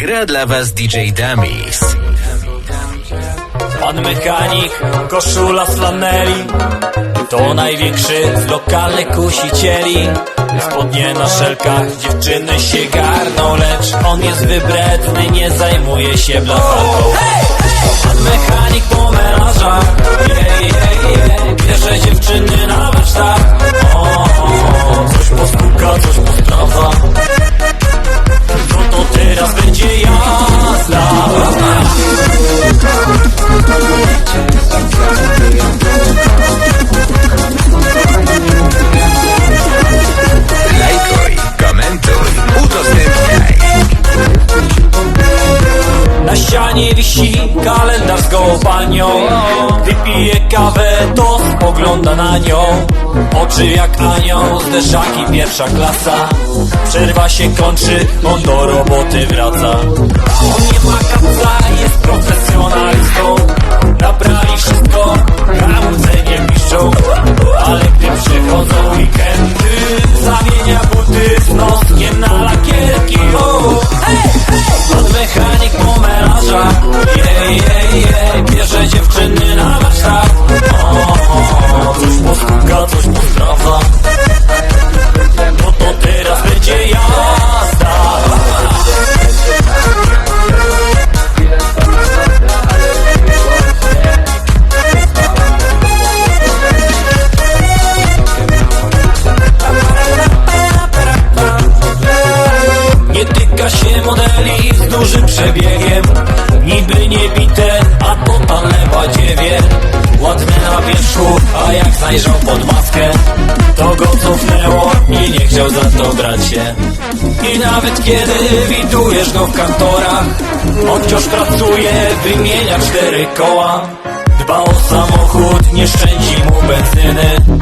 Gra dla was DJ Damis. Pan mechanik, koszula flaneli To największy z lokalnych kusicieli Spodnie na szelkach, dziewczyny się garną Lecz on jest wybredny, nie zajmuje się blafalką Pan mechanik po ścianie wisi kalendarz z gołopanią Wypije kawę, to spogląda na nią. Oczy jak anioł, zderzaki pierwsza klasa. Przerwa się kończy, on do roboty wraca. On nie ma kaca, jest profesjonalistą. Naprawi wszystko, hamulce nie piszczą Ale gdy przychodzą przebiegiem. Niby nie bite, a totalne badziewie Ładne na wierzchu, a jak zajrzał pod maskę To go cofnęło i nie chciał za to brać się. I nawet kiedy widujesz go w kantorach On wciąż pracuje, wymienia cztery koła. Dba o samochód, nie szczędzi mu benzyny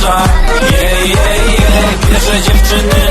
oczach Yeah, yeah, yeah dziewczyny.